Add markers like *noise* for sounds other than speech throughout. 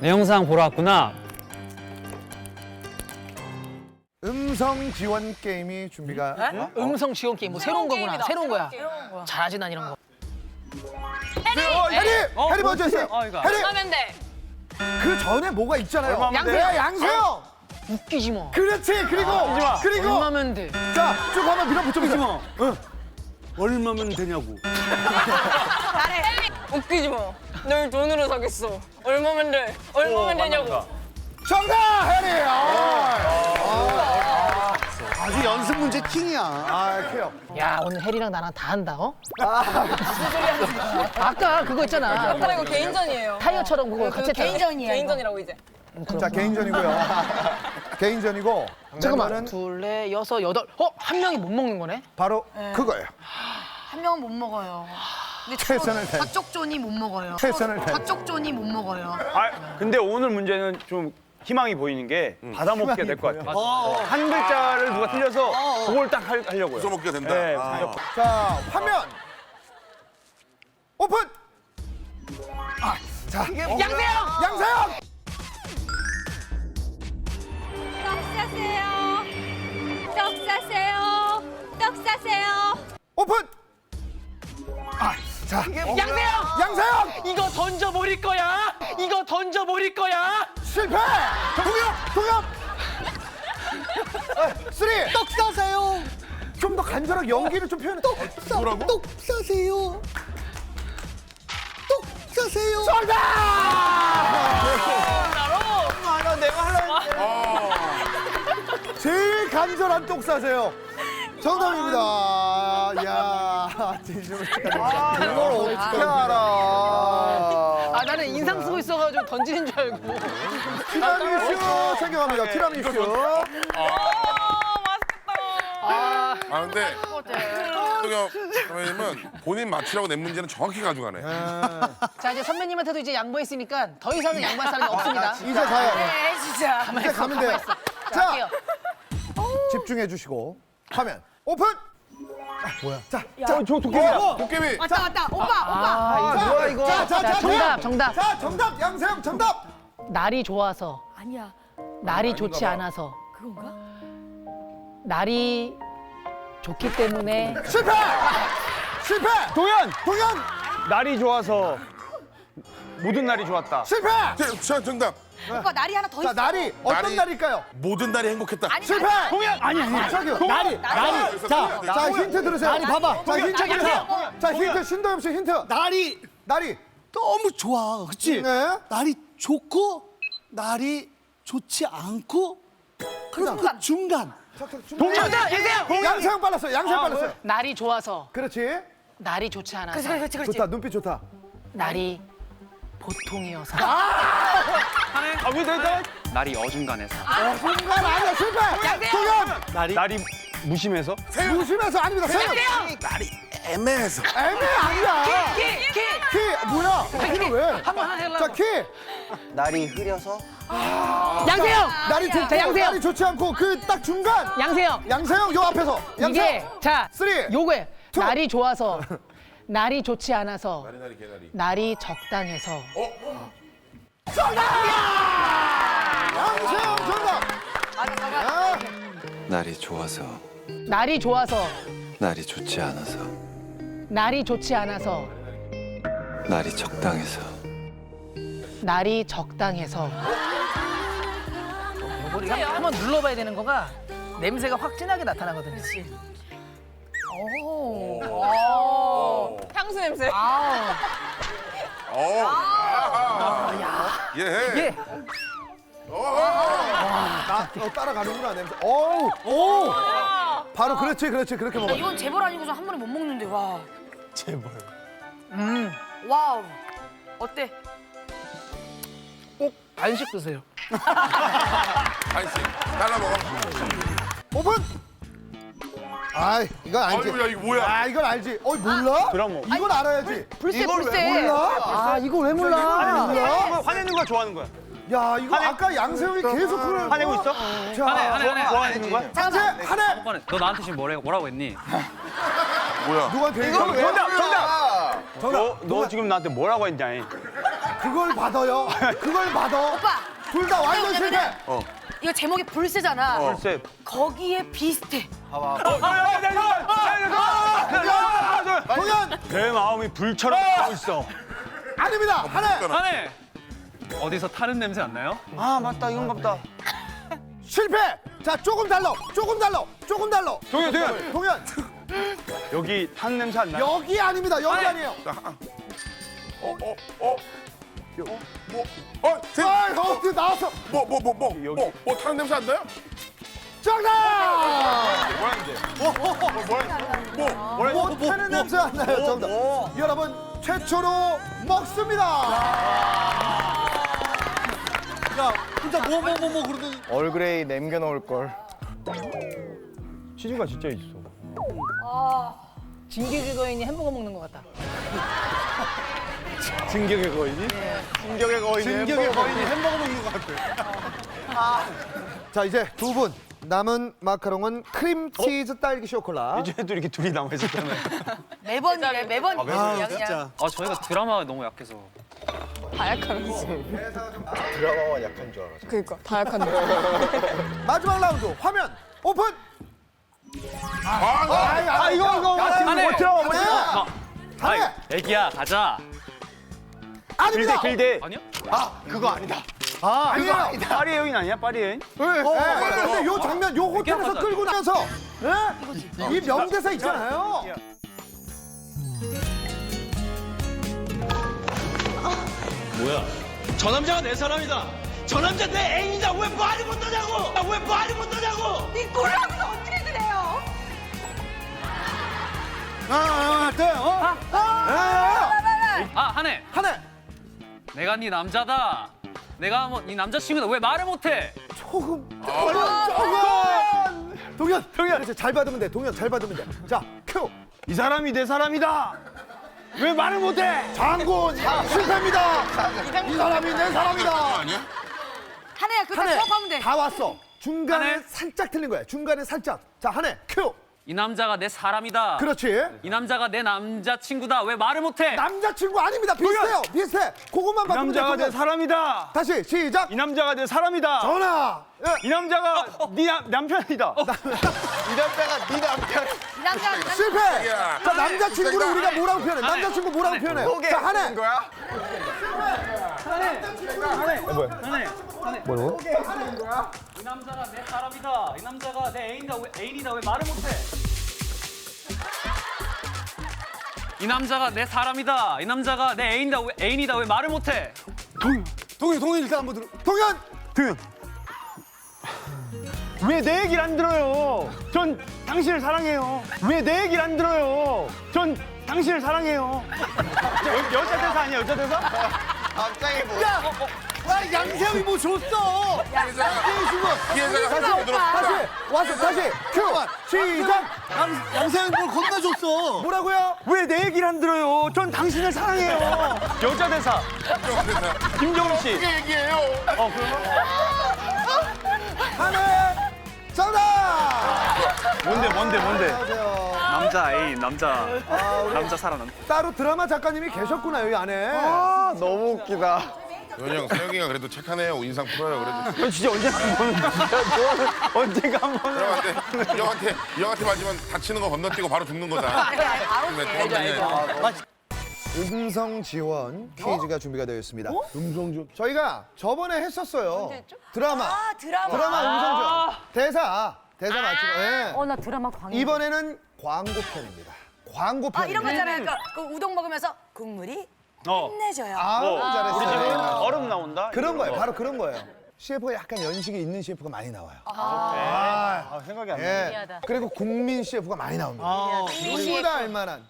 내 영상 보러 왔구나. 음성 지원 게임이 준비가 음성 지원 게임 뭐 새로운 거구나. 새로운 거야. 새로운 거야. 잘하지 난 이런 거. 해리! 해리 먼저 했어요 어, 이거. 해리! 하면 돼. 그 전에 뭐가 있잖아요 양세형. 야, 양세형! 웃기지 뭐. 그렇지 그리고 그리고 얼마면 돼? 자 쭉 한번 밀어붙여 보세요 얼마면 되냐고. 웃기지 마. 널 돈으로 사겠어. 얼마면 돼? 얼마면 되냐고. 정답 해리! 아, 아주 연습 문제 킹이야. 아 이렇게요 야 오늘 혜리랑 나랑 다 한다. 어? 아까 그거 있잖아. 오빠 이거 개인전이에요. 타이어처럼 그거 같이 했잖아. 개인전이야. 개인전이라고 이제. 자 개인전이고요 *laughs* 개인전이고 잠깐만. 멤버는 둘, 넷, 여섯, 여덟. 어? 한 명이 못 먹는 거네? 바로 그거예요 한 명은 못 먹어요. 근데 최선을 다해. 저쪽 존이 못 먹어요. 최선을 다해. 저쪽 존이 못 먹어요. 아, 근데 오늘 문제는 좀 희망이 보이는 게 받아먹게 될 것 같아요. 한 글자를 누가 틀려서 그걸 딱 할- 하려고요. 써먹게 된다. 네, 아. 자 화면 오픈 아, 자 양세형 양세형 떡 사세요. 떡 사세요. 떡 사세요. 오픈 아 자 양세형! 양세형! 이거 던져버릴 거야! 이거 던져버릴 거야! 실패! 동엽 동엽 아, 쓰리! 떡 싸세요. 좀 더 간절하게 연기를 좀 표현해. 떡 싸, 뭐라고? 떡 싸세요. 떡 싸세요. 정답 아, 내가 하려고 제일 간절한 똑 싸세요. 정답입니다. 야, 진심으로 축하드립니다. 이걸 어떻게 알아? 아 나는 인상 쓰고 있어가지고 던지는 줄 알고. 티라미슈 챙겨갑니다. 티라미슈. 아 아 근데 동엽 선배님은 본인 맞추라고 낸 문제는 정확히 가져가네. 자 이제 선배님한테도 이제 양보했으니까 더 이상은 양보할 사람이 없습니다. 이제 가요. 네 진짜. 이제 가면 돼요. 자 자, 할게요. 집중해 주시고 화면 오픈. 아, 뭐야? 자, 저, 저 도깨비다. 도깨비. 왔다 왔다. 오빠 오빠. 아, 뭐야 이거? 자, 자, 자, 자, 정답, 정답. 자, 정답. 양세형 정답. 날이 좋아서 아니야. 날이 좋지 않아서 그건가? 날이 좋기 때문에 실패. 실패. 동현! 동현 날이 좋아서 모든 날이 좋았다. 실패. 제- 자, 정답. 오빠 날이 하나 더 자, 있어. 날이 어떤 날이- 날일까요? 모든 날이 행복했다. 아니, 실패. 동현! 아니, 아니. 저기요. 날이 날이. 자, 자 힌트 들으세요. 날이 봐봐. 자 힌트 들으세요. 자 힌트 신도엽 씨 힌트. 날이 날이. 너무 좋아. 그치? 네. 날이 좋고, 날이 좋지 않고, 그럼 그 중간. 정답 예세요. 양세형 빨랐어요. 양세형 빨랐어 요. 날이 좋아서 그렇지. 날이 좋지 않아서 그렇지 그렇지. 좋다. 눈빛 좋다. 날이 보통이어서 아, 왜 내가? 날이 어중간해서. 순간 아니야 실패. 동현 날이, 날이 무심해서? 무심해서 아닙니다. 세영. 날이 애매해서. 애매 아니야. 키 뭐야? 키는 왜? 한번 해달라고. 자 키. 날이 흐려서. 양세형 날이 좋고 자, 양세형. 날이 좋지 않고 그 딱 중간. 양세형 양세형 요 앞에서. 이게 양세형. 자 쓰리, 요거에 투. 날이 좋아서 날이 좋지 않아서 날이 적당해서 양세형 정답. 아, 날이 좋아서. 날이 좋아서. 날이 좋지 않아서. 날이 좋지 않아서. 날이 적당해서. 날이 적당해서. 요거를 한- 한번 눌러봐야 되는 거가 냄새가 확 진하게 나타나거든요. 향수 냄새. 아우 어. 예. 예. 나 어, 따라가는구나 냄새. 어우, 오. 바로 그렇지, 그렇지, 그렇게 먹어. 이건 재벌 아니고서 한 번에 못 먹는데 와. 제발. 음. 와우. 어때? 꼭 반씩 드세요. 한씩 잘라 먹어. 오픈. 아이, 이건 알지. 아이고야 이거 뭐야? 아, 이건 알지. 어이 몰라? 그럼 뭐. 이걸 알아야지. 불새 이걸 불새. 왜 몰라? 아 이걸 왜 몰라? 몰라? 화내는 거야, 좋아하는 거야? 야, 이거 아까 양세형이 계속 그래. 화내고 있어? 자, 하네, 하네, 하네. 좋아하는 거야? 이제 하나. 뻔해. 너 나한테 지금 뭐라고, 뭐라고 했니? 뭐야? 누구한테 얘기해? 정답, 정답! 정답. 너, 너 지금 나한테 뭐라고 했냐? 그걸 받아요? 그걸 받아? 오빠. 둘 다 완전 실패. 어. 이거 제목이 불새잖아. 글쎄. 거기에 비슷해. 동현 내 마음이 불처럼 타고 있어. 아닙니다. 하나 한해 어디서 타는 냄새 안 나요? 아 맞다 이건 같다. 실패. 자 조금 달러. 조금 달러. 조금 달러. 동현 동현. 동현 여기 탄 냄새 안 나? 여기 아닙니다. 여기 아니에요. 어, 어, 어. 뭐, 어, 세, 아, 어, 나왔어. 뭐, 뭐, 뭐, 뭐, 뭐, 뭐 타는 냄새 안 나요? 정답. 뭐, 뭐라 뭐 타는 냄새 안 나요. 정답. 여러분 최초로 먹습니다. 야 혼자 뭐뭐 뭐 뭐 그러더니 얼그레이 남겨 놓을 걸. 치즈가 진짜 있어. 진격의 거인이 햄버거 먹는 것 같다. 진격의 거인이? 진격의 거인이. 진격의 거인이 햄버거 먹는 것 같아. 자 이제 두 분 남은 마카롱은 크림 치즈 딸기 쇼콜라. 이제도 이렇게 둘이 남아 있었잖아요. 매번 이래 매번 이래. 아 그냥, 진짜. 아 저희가 드라마가 너무 약해서 다약하면서. 드라마만 약한 줄 알았어. 그니까 다약한데. 마지막 라운드 화면 오픈. 아, 아 이거 이거 한해 못 들어. 하나, 아, 애기야 가자 아닙니다. 길대 길대. 아니요? 그거 아니다. 아, 아니에요. 파리 여인 아니야? 파리 여인? 네, 네. 근데 요 장면 요 호텔에서 끌고 나서 네? 이 명대사 있잖아요. 저 남자가 내 사람이다. 저 남자 내 애인이다. 왜 말을 못하냐고? 왜 말을 못하냐고? 이 노래하면서 어떻게 그래요? 하나, 둘, 어? 아, 아 한해 하나. 내가 네 남자다 내가 뭐네 남자친구다 왜 말을 못해 조금, 조금. 동현, 동현. 이제 잘 받으면 돼. 동현 잘 받으면 돼. 자, 큐. 이 사람이 내 사람이다. 왜 말을 못해? 장군 실패입니다. 이 사람이 내 사람이다. 아니야? 한해야 그거 한해 수업하면 돼. 다 왔어. 중간에 한해. 살짝 틀린 거야. 중간에 살짝. 자, 한해 큐. 이 남자가 내 사람이다 그렇지. 이 남자가 내 남자친구다 왜 말을 못해 남자친구 아닙니다. 비슷해요. 비슷해. 그것만 이 돼. 남자가 내. 사람이다. 다시 시작. 이 남자가 내 사람이다. 전화. 예. 이 남자가 네 남- 남편이다. 이 남자가 네 남편. 이 남자 실패. 야. 자 남자친구를 우리가 뭐라고 표현해? 남자친구 뭐라고 표현해? 자 한해. 거야? 이 남자가 내 사람이다 이 남자가 내 애인이다 왜, 애인이다 왜 말을 못해 이 남자가 내 사람이다 이 남자가 내 애인이다 왜, 애인이다 왜 말을 못해 동현 동현 일단 한번 들어. 동현. 등. 왜내 얘기를 안 들어요? 전 당신을 사랑해요. 왜 내 얘기를 안 들어요? 전 당신을 사랑해요. 여, 여자 대사 아니야 여자 대사? 갑자기 뭐? 야, 아, 양세형이 뭐 줬어? 양세형 주고. 피해자가 다시, 하나 들어. 다시, 와서 다시. 큐. 시작. 양, 양세형 뭘 건네줬어. 뭐라고요? 왜 내 얘기를 안 들어요? 전 당신을 사랑해요. 여자 대사 김정은 씨. 이게 얘기예요. 한해. 정답. 뭔데 뭔데 뭔데? 안녕하세요. 남자 애인 남자 남자 사람 따로 드라마 작가님이 계셨구나 여기 안에. 너무 웃기다. 연영 세영이가 그래도 착하네요. 인상 풀어요. 그래도 전 진짜 언제 한 번, 진짜 너는 언제가 한 번. 형한테 이 형한테 이 형한테 맞으면 다치는 거 건너뛰고 바로 죽는 거다. 네, 네, 음성 지원 퀴즈가 준비가 되어 있습니다. 음성 지원. 저희가 저번에 했었어요. 드라마. 아 드라마. 드라마 음성 지원. 대사. 대사 맞추고. 예. 어 나 드라마 광. 이번에는 광고 편입니다. 광고 편. 아 이런 거 있잖아요. 그러니까 그 우동 먹으면서 국물이 어. 끝내줘요. 아 우 잘했어요. 우리 집은 네. 얼음 나온다. 그런 거예요. 거. 바로 그런 거예요. CF가 약간 연식이 있는 CF가 많이 나와요. 아, 생각이 안 나. 예. 그리고 국민 CF가 많이 나옵니다. 누구나 알만한.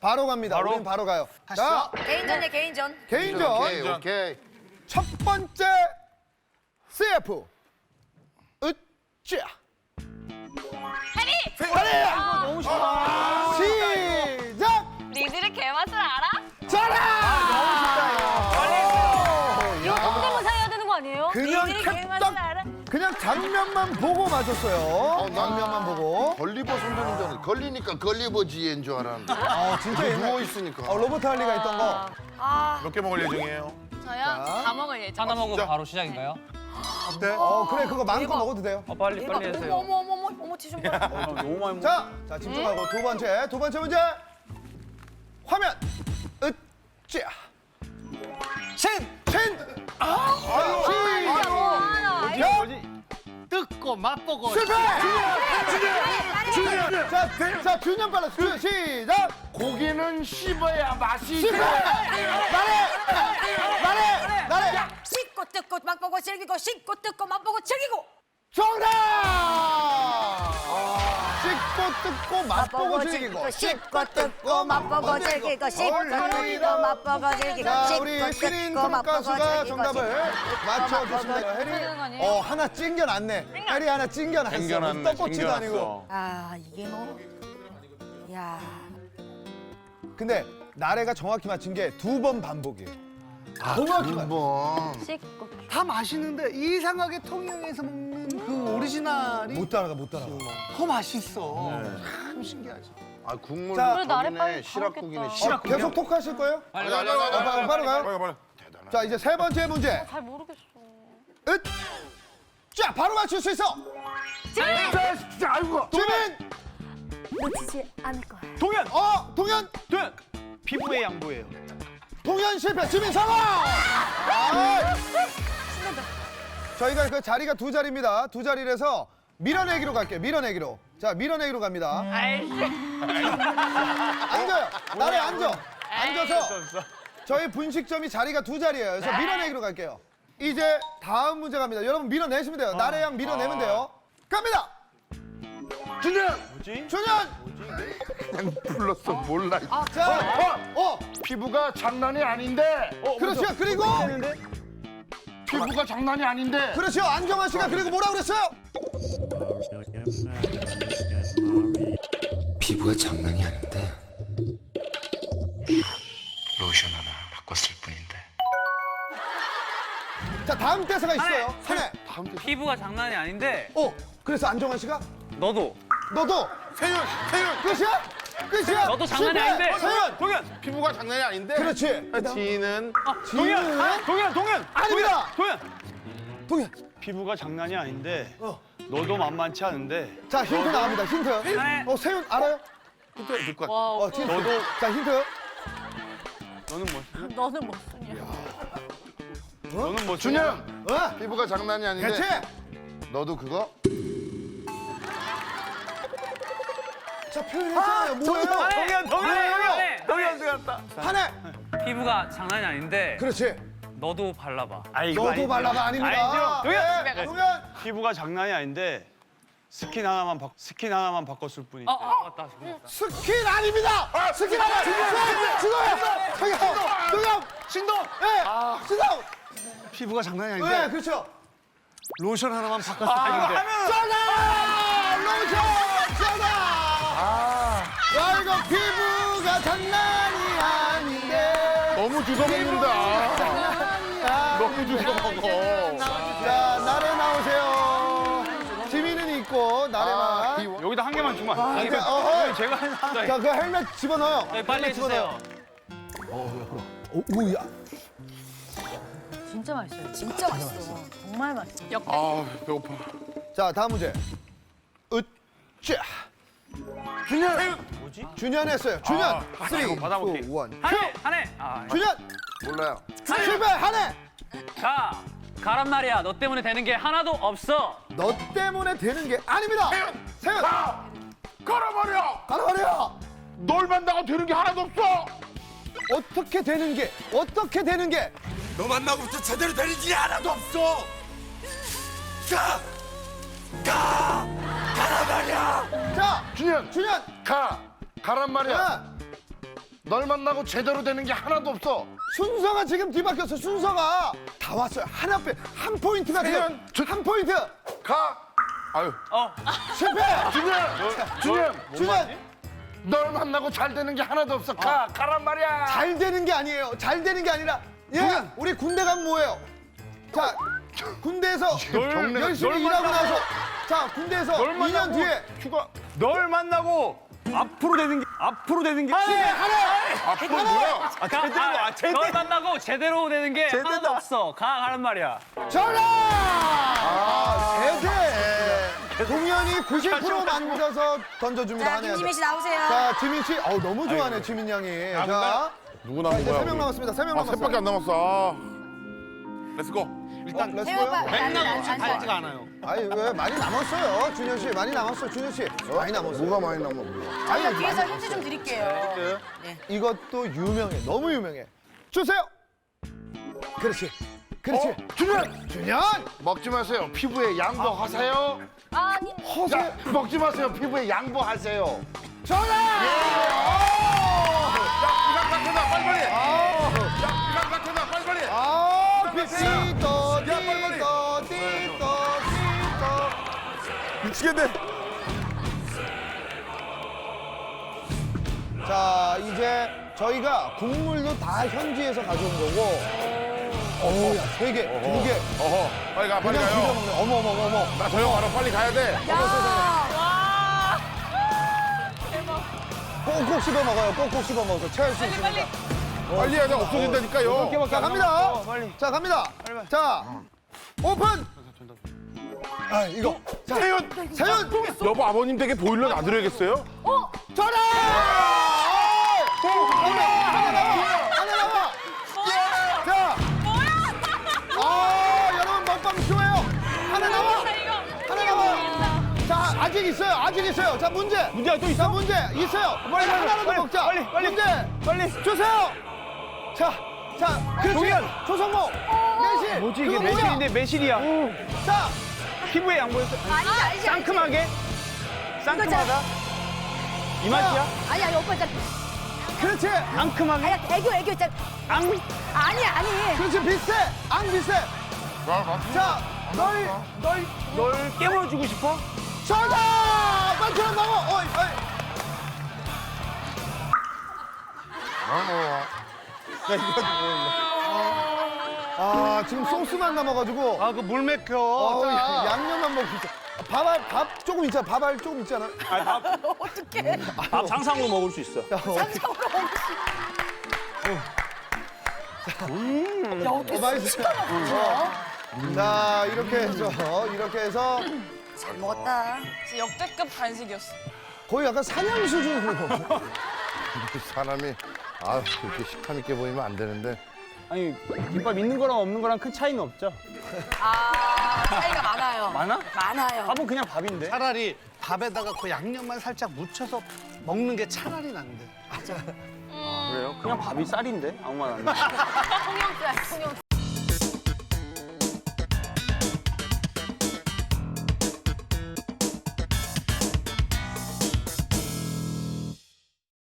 바로 갑니다. 바로? 우린 바로 가요. 자, 개인전이야 개인전. 개인전. 오케이 오케이. 첫 번째 CF. 으쌰. 해리! 시작! 니들의 개맛을 알아? 잘해! 성대모사 해야 되는 거 아니에요? 그냥 니들의 캡딱 개맛을 알아? 그냥 장면만 보고 맞췄어요. 장면만 보고. 걸리버 선배님 줄 알았는데 걸리니까 걸리버 지인 줄 알았는데 아, 진짜 옛날. 누워 있으니까 어, 로버트 할리가 있던 거. 몇 개 먹을 예정이에요? 저요? 자. 다 먹을 예정. 하나 먹으면 바로 시작인가요? 어때? 어 그래 그거 마음껏 먹어도 돼요. 어, 빨리. 빨리 어머 해주세요. 어머 어머 어머 어머 티좀 봐. 너무 많이 먹. 자, 자 집중하고 두 번째 두 번째 문제 화면 으쌰 신! 신! 아, 자, 시작! 뭐지? 뜯고 맛보고 실패! 준현! 자, 대- 자 준현 빨라 준 시작! 고기는 씹어야 맛이 실패! 나래! 씹고 뜯고 맛보고 즐기고 씹고 뜯고 맛보고 즐기고. 정답! 씹고 뜯고 맛보고 즐기고 씹고 뜯고 맛보고 즐기고 씹고 뜯고 맛보고 즐기고 자, 씹고 우리 신인 뜯고 맛보고 가수가 즐기고 정답을 맞춰주십니다. 아니에요? 어 하나 찡겨놨네. 해리 하나 찡겨놨어. 땡겨놨네, 떡꼬치도 아니고. 땡겨놨어. 아 이게 뭐. 야. 근데 나래가 정확히 맞힌 게 두 번 반복이에요. 정확히 맞. 번. 씻고. 다 맛있는데 이상하게 통영에서 먹는 그 오리지널이 못 따라가 못 따라가. 더 맛있어. 참 신기하지. 아 국물 자, 그래, 빨리 시락국이네. 시락. 어, 계속 톡하실 거예요? 빨리 빨리 빨리 빨리, 빨리, 빨리 가요. 빨리 빨리. 자 이제 세 번째 문제. 잘 모르겠어. 으, 자 바로 맞출 수 있어. 자, 진짜 아이고. 지민, 놓치지 않을 거야. 동현 어 동현, 동현 피부의 양보예요. 동현 실패. 지민 성공. 아, 저희가 그 자리가 두 자리입니다. 두 자리라서 밀어내기로 갈게요. 밀어내기로. 자 밀어내기로 갑니다. 앉아요. 나래 앉아. 앉아서 저희 분식점이 자리가 두 자리예요. 그래서 밀어내기로 갈게요. 이제 다음 문제 갑니다. 여러분 밀어내시면 돼요. 나래 양 밀어내면 돼요. 갑니다. 준현. 뭐지? 준현. 그냥 불렀어 몰라. 자, 어, 피부가 장난이 아닌데. 그렇죠. 그리고 피부가 장난이 아닌데. 그렇죠. 안정환 씨가 그리고 뭐라 그랬어요? 피부가 장난이 아닌데 로션 하나 바꿨을 뿐인데. 자, 다음 대사가 있어요. 하나. 피부가 장난이 아닌데 어, 그래서 안정환 씨가 너도 너도 세윤 세윤 끝이야? 끝이야? 너도 장난이 실패. 아닌데. 세윤. 동현 피부가 장난이 아닌데. 그렇지. 지는 동현 아, 동현 동현 아닙니다. 동현 동현. 피부가 장난이 아닌데 어. 너도 만만치 않은데 자, 힌트 나갑니다. 힌트. 하나. 어, 세윤 알아요? 누가 어, 힌트. 너도 자, 힌트. 너는 뭐 너는 뭐 쓰냐? 너는 뭐 준현. 어? 피부가 장난이 아닌데. 그렇지. 너도 그거? 자, 표현했잖아요. 뭐예요? 동현 동현 동현 동현 들었다. 하나. 피부가 장난이 아닌데 그렇지. 너도 발라봐. 아 이거 너도 아니죠. 발라가 아닙니다. 아니죠. 동현 네, 동현. 피부가 장난이 아닌데 스킨 하나만 바, 스킨 하나만 바꿨을 뿐인데 어, 어, 맞다. 맞다. 스킨 아닙니다. 스킨 아니야. 지금 지금 지금 신동 예. 신동. 피부가 장난이 네, 아닌데 그렇죠. 로션 하나만 바꿨을 아, 뿐인데. 전화! 로션 야 이거 피부가 장난이 아닌데 너무 주워 먹는다. 야, 너무 주워 먹어. 자 나래 나오세요 지민은 있고 아, 나래만 이 여기다 한 개만 주면 안 아, 돼. 이제, 어허. 제가 하는 자, 그 헬멧 집어넣어요 네, 빨리 헬멧 집어넣어요. 해주세요. 오, 오 야 진짜 맛있어요. 진짜 맛있어. 정말 맛있어. 아 배고파. 자 다음 문제 으쌰 준현 뭐지? 준현 했어요 준현 쓰리 받아볼게. 투, 원 한해 한해. 아, 준현 몰라요. 실패 한해 자, 가란 말이야. 너 때문에 되는 게 하나도 없어. 너 때문에 되는 게 아닙니다 세윤 걸어버려. 가라버려 널 만나고 되는 게 하나도 없어. 어떻게 되는 게 어떻게 되는 게 너 만나고부터 제대로 되는 일이 하나도 없어. 가, 가, 가라 말이야. 자, 준현. 준현. 가. 가란 말이야. 야, 널 만나고 제대로 되는 게 하나도 없어. 순서가 지금 뒤바뀌었어. 순서가 다 왔어요. 하나 빼, 한 포인트가 돼요. 저- 한 포인트. 가. 아유. 어, 실패. 준현. 준현. 준현, 널 만나고 잘 되는 게 하나도 없어. 가. 가란 말이야. 잘 되는 게 아니에요. 잘 되는 게 아니라, 예, 우리 군대 가면 뭐예요? 자, 군대에서 경례가 열심히 널 일하고 만나고- 나서, 자, 군대에서 널 2년 만나고 뒤에 휴가 널 만나고 앞으로 되는 게 앞으로 되는 게 앞으로 뭐야? 아, 제대로 아 제대로 널 만나고 제대로 되는 게 제대로. 하나도 없어. 가 가란 말이야. 아, 세대. 동현이 90% 만져서 던져줍니다. 자, 한혜연. 김지민 씨 나오세요. 자, 지민 씨. 어우, 너무 좋아하네, 지민 양이. 자, 누구 남은 이제 거야? 세 명 우리? 남았습니다. 세 명 아, 남았어요. 셋밖에 안 남았어. 아. 렛츠고. 일단 렛츠고요. 태호 오빠, 맥락 없이. 달지가 않아요. 아니, 왜 많이 남았어요. 준현 씨, 많이 남았어요. 준현 씨. 많이 남았어요. 뭐가 많이 남아 뭐야? 저희가 뒤에서 힌트 좀 드릴게요. 이것도 유명해. 너무 유명해. 주세요. 그렇지. 그렇지. 준현 준현. 먹지 마세요. 피부에 양보하세요. 아니. 야, 먹지 마세요. 피부에 양보하세요. 전화. 이강 닦는다 빨리빨리. 아, 이강 닦는다 빨리빨리. 아, 삐삐또 미치겠네. 자, 이제 저희가 국물도 다 현지에서 가져온 거고. 어우, 야, 세 개, 두 개. 어허. 빨리 가 빨리 그냥 가요. 비벼 먹네. 어머, 어머, 어머, 어머. 나 저형 알아 빨리 가야 돼. 꼭꼭 씹어 먹어요. 꼭꼭 씹어 먹어서 체할 수 있습니다. 빨리 하자 없어진다니까요. 자, 갑니다. 자, 갑니다. 자, 오픈. 아, 이거. 자, 세윤, 세윤. 여보 아버님 댁에 보일러 놔드려야겠어요? 전화! 하나, 하나 나와! 하나 나와! 자! 아, 여러분 먹방 쇼예요! 하나 나와! 하나 나와! 자, 아직 있어요. 아직 있어요. 자, 문제. 문제가 또 있어? 자, 문제 있어요. 빨리, 하나라도 빨리, 먹자. 빨리, 빨리. 문제. 빨리. 주세요. 자, 자, 그렇지. 조성모. 매실. 뭐지 이게 그거 뭐야? 매실인데 매실이야. 자, 피부에 양보했어. 아니지, 아니지. 상큼하게. 상큼하다. 이 맛이야? 아니, 아니, 오빠, 진짜. 그렇지. 상큼하게. 아니, 애교, 애교, 진짜. 앙. 아니, 아니. 그렇지. 비슷해. 안 비슷해. 자, 널, 널 널 깨물어주고 싶어? 정답! 빨리처럼 먹어! 어이, 어이. 아, 지금 소스만 남아가지고. 아, 그 물 맥혀. 자. 양념만 먹고 있어. 밥알, 밥 조금 있잖아. 밥알 조금 있잖아. *laughs* 어떡해. 밥 상상으로 먹을 수 있어. 자, 어, 어, 맛있어. 어. 자, 이렇게 해서, 이렇게 해서 잘 먹었다. 진짜 역대급 간식이었어. 거의 약간 사냥 수준으로. *laughs* 사람이 아 그렇게 식탐 있게 보이면 안 되는데. 아니 김밥 있는 거랑 없는 거랑 큰 차이는 없죠. 아, 차이가 많아요. 많아? 많아요. 밥은 그냥 밥인데. 차라리 밥에다가 그 양념만 살짝 묻혀서 먹는 게 차라리 난데. 그래요? 그냥 밥이 쌀인데 아무 말 안 해. *laughs* 통영쌀, 통영쌀.